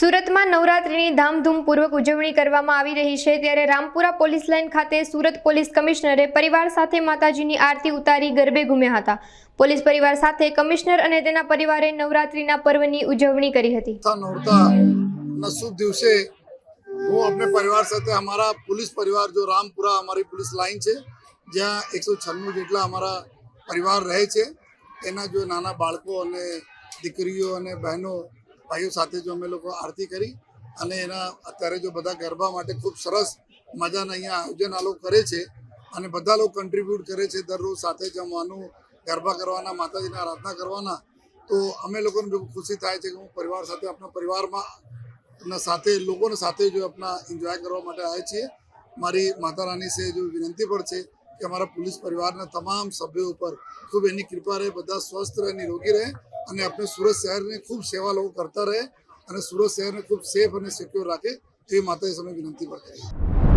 સુરતમાં નવરાત્રીની ધામધૂમપૂર્વક ઉજવણી કરવામાં આવી રહી છે ત્યારે રામપુરા પોલીસ લાઇન ખાતે સુરત પોલીસ કમિશનરે પરિવાર સાથે માતાજીની આરતી ઉતારી ગરબે ઘૂમ્યા હતા. પોલીસ પરિવાર સાથે કમિશનર અને તેના પરિવારે નવરાત્રીના પર્વની ઉજવણી કરી હતી. શુભ દિવસે હું આપણે પરિવાર સાથે અમારા પોલીસ પરિવાર જો રામપુરા અમારી પોલીસ લાઇન છે, જ્યાં એકસો છન્નું જેટલા અમારા પરિવાર રહે છે, એના જો નાના બાળકો અને દીકરીઓ અને બહેનો ભાઈઓ સાથે જો અમે લોકો આરતી કરી અને એના અત્યારે જો બધા ગરબા માટે ખૂબ સરસ મજાના અહીંયા આયોજન આ લોકો કરે છે અને બધા લોકો કન્ટ્રીબ્યુટ કરે છે દરરોજ સાથે જમવાનું, ગરબા કરવાના, માતાજીના આરાધના કરવાના, તો અમે લોકોને બહુ ખુશી થાય છે કે હું પરિવાર સાથે, આપણા પરિવારમાં સાથે, લોકોને સાથે જો આપણા એન્જોય કરવા માટે આવે છીએ. મારી માતા રાની સે જો વિનંતી પણ છે કે અમારા પોલીસ પરિવારના તમામ સભ્યો ઉપર ખૂબ એની કૃપા રહે, બધા સ્વસ્થ રહે, નિરોગી રહે અને આપણે સુરત શહેરને ખૂબ સેવા લોકો કરતા રહે અને સુરત શહેરને ખૂબ સેફ અને સિક્યોર રાખે એ માતાજી સમય વિનંતી પણ કરી.